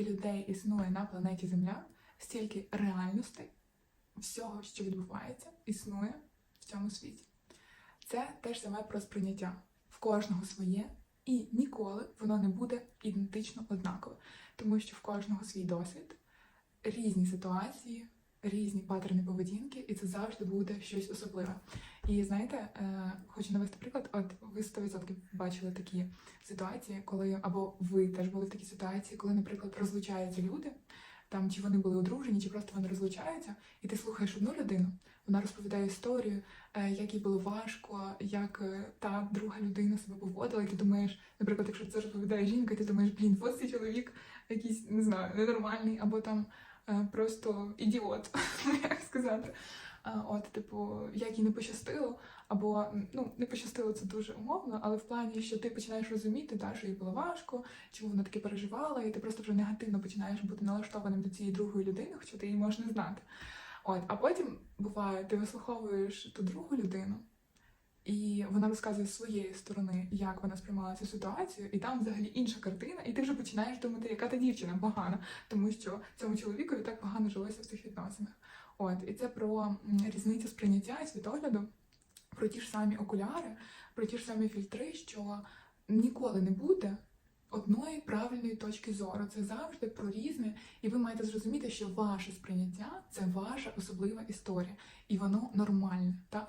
скільки людей існує на планеті Земля, стільки реальностей всього, що відбувається, існує в цьому світі. Це теж саме про сприйняття. В кожного своє, і ніколи воно не буде ідентично однакове, тому що в кожного свій досвід, різні ситуації, різні паттерни поведінки, і це завжди буде щось особливе. І знаєте, е, хочу навести приклад. От ви 100% бачили такі ситуації, коли або ви теж були в такій ситуації, коли, наприклад, розлучаються люди, там чи вони були одружені, чи просто вони розлучаються, і ти слухаєш одну людину, вона розповідає історію, е, як їй було важко, як е, та друга людина себе поводила, і ти думаєш, наприклад, якщо це розповідає жінка, ти думаєш, блін, ось цей чоловік якийсь не знаю, ненормальний, або там просто ідіот, як сказати. От, типу, як їй не пощастило, або ну не пощастило це дуже умовно, але в плані, що ти починаєш розуміти, та, що їй було важко, чому вона таке переживала, і ти просто вже негативно починаєш бути налаштованим до цієї другої людини, хоча ти її можеш не знати. От, а потім буває, ти вислуховуєш ту другу людину, і вона розказує з своєї сторони, як вона сприймала цю ситуацію, і там взагалі інша картина, і ти вже починаєш думати, яка та дівчина погана, тому що цьому чоловікові так погано жилося в цих відносинах. От, і це про різницю сприйняття і світогляду, про ті ж самі окуляри, про ті ж самі фільтри, що ніколи не буде одної правильної точки зору. Це завжди про різне, і ви маєте зрозуміти, що ваше сприйняття це ваша особлива історія, і воно нормальне. Та?